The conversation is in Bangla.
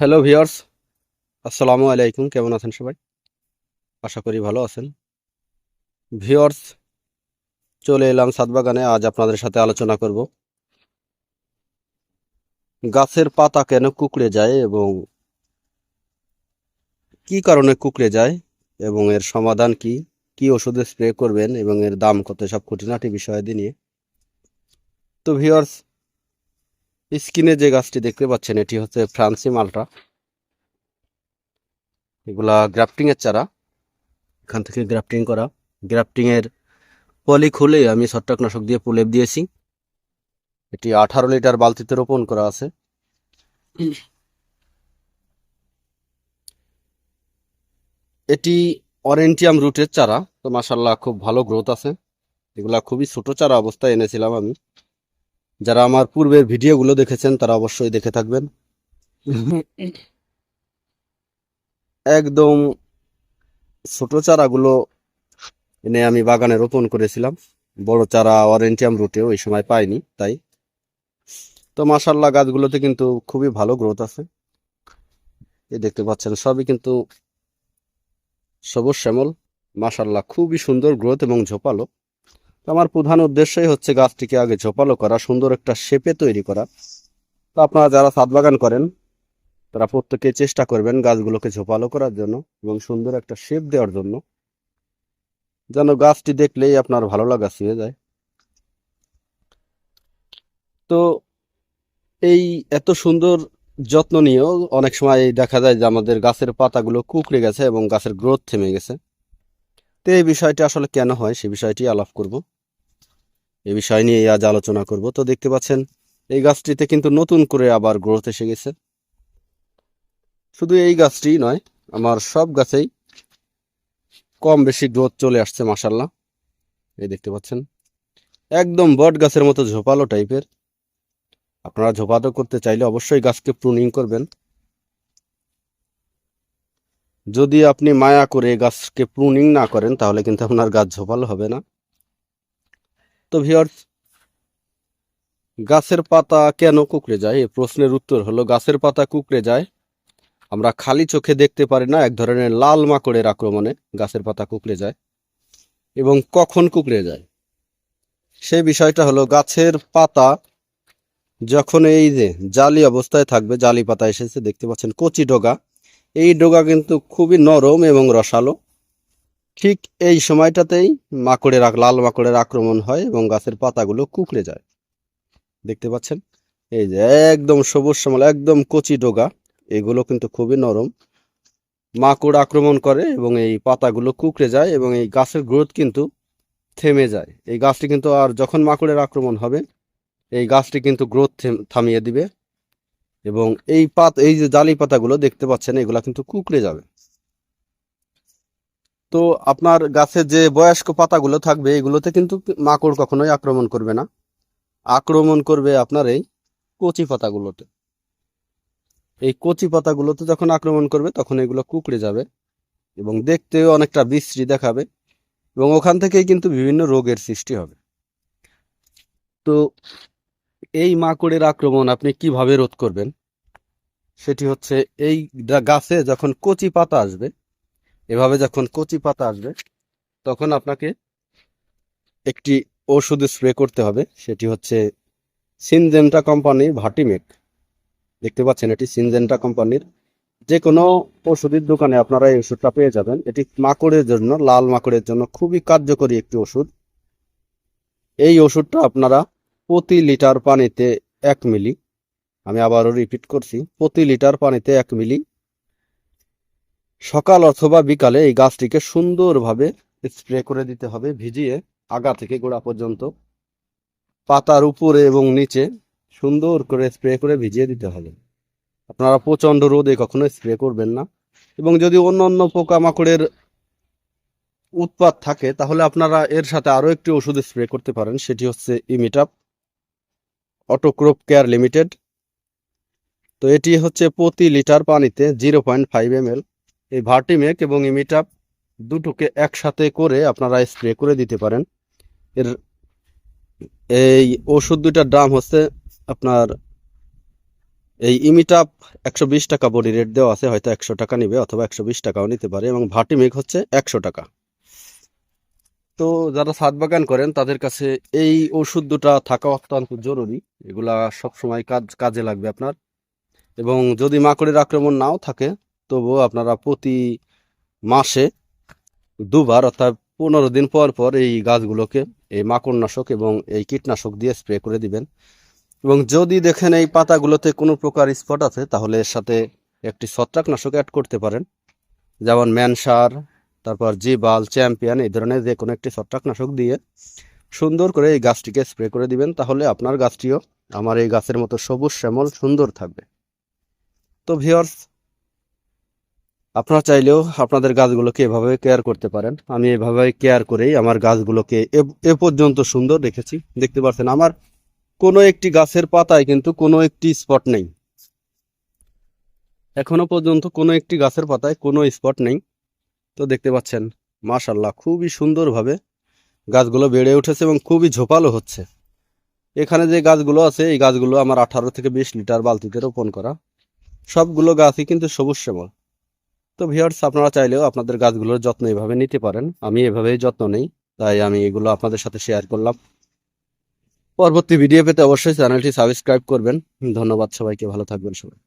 হ্যালো ভিওর্স আসসালামু আলাইকুম। কেমন আছেন সবাই? আশা করি ভালো আছেন। ভিউয়ার্স চলে এলাম সাতবাগানে। আজ আপনাদের সাথে আলোচনা করব। গাছের পাতা কেন কুকড়ে যায় এবং কি কারণে কুকড়ে যায় এবং এর সমাধান কি? কি ওষুধে স্প্রে করবেন এবং এর দাম কত? সব খুঁটিনাটি বিষয়াদি নিয়ে। তো ভিউয়ার্স স্ক্রিনে যে গাছটি দেখতে পাচ্ছেন, এটি হচ্ছে ফ্রান্সি মালটা। এগুলা গ্রাফটিং এর চারা। এখান থেকে গ্রাফটিং করা। গ্রাফটিং এর পলি খুলে আমি ছত্রাকনাশক দিয়ে প্রলেপ দিয়েছি। এটি আঠারো লিটার বালতিতে রোপণ করা আছে। এটি অরেন্টিয়াম রুটের চারা। তো মাসাল্লাহ খুব ভালো গ্রোথ আছে। এগুলা খুবই ছোট চারা অবস্থায় এনেছিলাম আমি। যারা আমার পূর্বের ভিডিওগুলো দেখেছেন, তারা অবশ্যই দেখে থাকবেন। একদম ছোট চারাগুলো এনে আমি বাগানে রোপণ করেছিলাম। বড় চারা অরেন্টিয়াম রুটে ওই সময় পাইনি, তাই। তো মাসাল্লাহ গাছগুলোতে কিন্তু খুবই ভালো গ্রোথ আছে। এই দেখতে পাচ্ছেন, সবই কিন্তু সবুজ শ্যামল। মাসাল্লাহ খুবই সুন্দর গ্রোথ এবং ঝোপালো। আমার প্রধান উদ্দেশ্যই হচ্ছে গাছটিকে আগে ঝোপালো করা, সুন্দর একটা শেপে তৈরি করা। তো আপনারা যারা ছাদ বাগান করেন, তারা প্রত্যেকে চেষ্টা করবেন গাছগুলোকে ঝোপালো করার জন্য এবং সুন্দর একটা শেপ দেওয়ার জন্য। যেন গাছটি দেখলেই আপনার ভালো লাগা ছুঁয়ে যায়। তো এই এত সুন্দর যত্ন নিয়েও অনেক সময় দেখা যায় যে আমাদের গাছের পাতাগুলো কুকড়ে গেছে এবং গাছের গ্রোথ থেমে গেছে। তো এই বিষয়টি আসলে কেন হয়, সে বিষয়টি আলাপ করব। এই বিষয় নিয়ে আজ আলোচনা করব। তো দেখতে পাচ্ছেন, এই গাছটিতে কিন্তু নতুন করে আবার গ্রোথ এসে গেছে। শুধু এই গাছটি নয়, আমার সব গাছেই কম বেশি গ্রোথ চলে আসছে মাসাল্লাহ এই দেখতে পাচ্ছেন, একদম বট গাছের মতো ঝোপালো টাইপের আপনারা ঝোপালো করতে চাইলে অবশ্যই গাছকে প্রুনিং করবেন। যদি আপনি মায়া করে গাছকে প্রুনিং না করেন, তাহলে কিন্তু আপনার গাছ ঝোপালো হবে না। তো ভিওর গাছের পাতা কেন কুকড়ে যায়? এই প্রশ্নের উত্তর হলো, গাছের পাতা কুকড়ে যায়। আমরা খালি চোখে দেখতে পারি না, এক ধরনের লাল মাকড়ের আক্রমণে গাছের পাতা কুকড়ে যায় এবং কখন কুকড়ে যায়? সেই বিষয়টা হলো, গাছের পাতা যখন এই যে জালি অবস্থায় থাকবে, জালি পাতা এসেছে, দেখতে পাচ্ছেন কচি ডগা। এই ডগা কিন্তু খুবই নরম এবং রসালো। ঠিক এই সময়টাতেই মাকড়ের লাল মাকড়ের আক্রমণ হয় এবং গাছের পাতাগুলো কুকড়ে যায়। দেখতে পাচ্ছেন? এই যে একদম সবুজ শ্যামল, একদম কচি ডোগা। এগুলো কিন্তু খুবই নরম। মাকড় আক্রমণ করে এবং এই পাতাগুলো কুকড়ে যায় এবং এই গাছের গ্রোথ কিন্তু থেমে যায়। এই গাছটি কিন্তু আর যখন মাকড়ের আক্রমণ হবে, এই গাছটি কিন্তু গ্রোথ থামিয়ে দিবে এবং এই পাত, এই যে জালি পাতাগুলো দেখতে পাচ্ছেন, এগুলা কিন্তু কুকড়ে যাবে। তো আপনার গাছের যে বয়স্ক পাতাগুলো থাকবে, এগুলোতে কিন্তু মাকড় কখনোই আক্রমণ করবে না। আক্রমণ করবে আপনার এই কচি পাতাগুলোতে। এই কচি পাতাগুলোতে যখন আক্রমণ করবে, তখন এগুলো কুকড়ে যাবে এবং দেখতেও অনেকটা বিশ্রী দেখাবে এবং ওখান থেকেই কিন্তু বিভিন্ন রোগের সৃষ্টি হবে। তো এই মাকড়ের আক্রমণ আপনি কীভাবে রোধ করবেন? সেটি হচ্ছে এই গাছে যখন কচি পাতা আসবে এভাবে যখন কচি পাতা আসবে, তখন আপনাকে একটি ওষুধ স্প্রে করতে হবে। সেটি হচ্ছে সিনজেন্টা কোম্পানির ভাটিমেক। দেখতে পাচ্ছেন, এটি সিনজেন্টা কোম্পানির যে কোনো ওষুধের দোকানে আপনারা এই ওষুধটা পেয়ে যাবেন। এটি মাকড়ের জন্য, লাল মাকড়ের জন্য খুবই কার্যকরী একটি ওষুধ এই ওষুধটা আপনারা প্রতি লিটার পানিতে এক মিলি, আমি আবারও রিপিট করছি, প্রতি লিটার পানিতে এক মিলি সকাল অথবা বিকালে এই গাছটিকে সুন্দরভাবে স্প্রে করে দিতে হবে, ভিজিয়ে আগা থেকে গোড়া পর্যন্ত। পাতার উপরে এবং নিচে সুন্দর করে স্প্রে করে ভিজিয়ে দিতে হবে। আপনারা প্রচণ্ড রোদে কখনো স্প্রে করবেন না। এবং যদি অন্য অন্য পোকামাকড়ের উৎপাত থাকে, তাহলে আপনারা এর সাথে আরও একটি ওষুধ স্প্রে করতে পারেন। সেটি হচ্ছে ইমিটাপ, অটোক্রোপ কেয়ার লিমিটেড। তো এটি হচ্ছে প্রতি লিটার পানিতে zero point five M L. এই ভার্টিমেক এবং ইমিটাপ দুটোকে একসাথে করে আপনারা স্প্রে করে দিতে পারেন। এর এই ওষুধ দুইটার দাম হচ্ছে আপনার এই ইমিটাপ একশো বিশ টাকা বডি রেট দেওয়া আছে, হয়তো একশো টাকা নিবে অথবা একশো বিশ টাকাও নিতে পারে এবং ভাটিমিক হচ্ছে একশো টাকা। তো যারা ছাদ বাগান করেন, তাদের কাছে এই ওষুধ দুটা থাকা অত্যন্ত জরুরি। এগুলা সব সময় কাজ, কাজে লাগবে আপনার। এবং যদি মাকড়ের আক্রমণ নাও থাকে তবুও আপনারা প্রতি মাসে দুবার অর্থাৎ পনেরো দিন পর পর এই গাছগুলোকে এই মাকড়নাশক এবং এই কীটনাশক দিয়ে স্প্রে করে দিবেন। এবং যদি দেখেন এই পাতাগুলোতে কোনো প্রকার স্পট আছে, তাহলে এর সাথে একটি ছত্রাকনাশক অ্যাড করতে পারেন। যেমন ম্যানসার, তারপর জিবাল, চ্যাম্পিয়ন এই ধরনের যে কোনো একটি ছত্রাকনাশক দিয়ে সুন্দর করে এই গাছটিকে স্প্রে করে দিবেন, তাহলে আপনার গাছটিও আমার এই গাছের মতো সবুজ শ্যামল সুন্দর থাকবে। তো ভিওর্স আপনারা চাইলেও আপনাদের গাছগুলোকে এভাবে কেয়ার করতে পারেন। আমি এভাবে কেয়ার করেই আমার গাছগুলোকে এ- পর্যন্ত সুন্দর রেখেছি। দেখতে পাচ্ছেন, আমার কোনো একটি গাছের পাতায় কিন্তু কোনো একটি স্পট নেই। এখনও পর্যন্ত কোনো একটি গাছের পাতায় কোনো স্পট নেই। তো দেখতে পাচ্ছেন মাশাল্লাহ খুবই সুন্দরভাবে গাছগুলো বেড়ে উঠেছে এবং খুবই ঝোপালো হচ্ছে। এখানে যে গাছগুলো আছে, এই গাছগুলো আমার আঠারো থেকে বিশ লিটার বালতিতে রোপণ করা। সবগুলো গাছই কিন্তু সবুজ শ্যামল। তো ভিওর্স আপনারা চাইলেও আপনাদের গাছগুলোর যত্ন এভাবে নিতে পারেন। আমি এভাবেই যত্ন নেই, তাই আমি এগুলো আপনাদের সাথে শেয়ার করলাম। পরবর্তী ভিডিও পেতে অবশ্যই চ্যানেলটি সাবস্ক্রাইব করবেন। ধন্যবাদ সবাইকে, ভালো থাকবেন সবাই।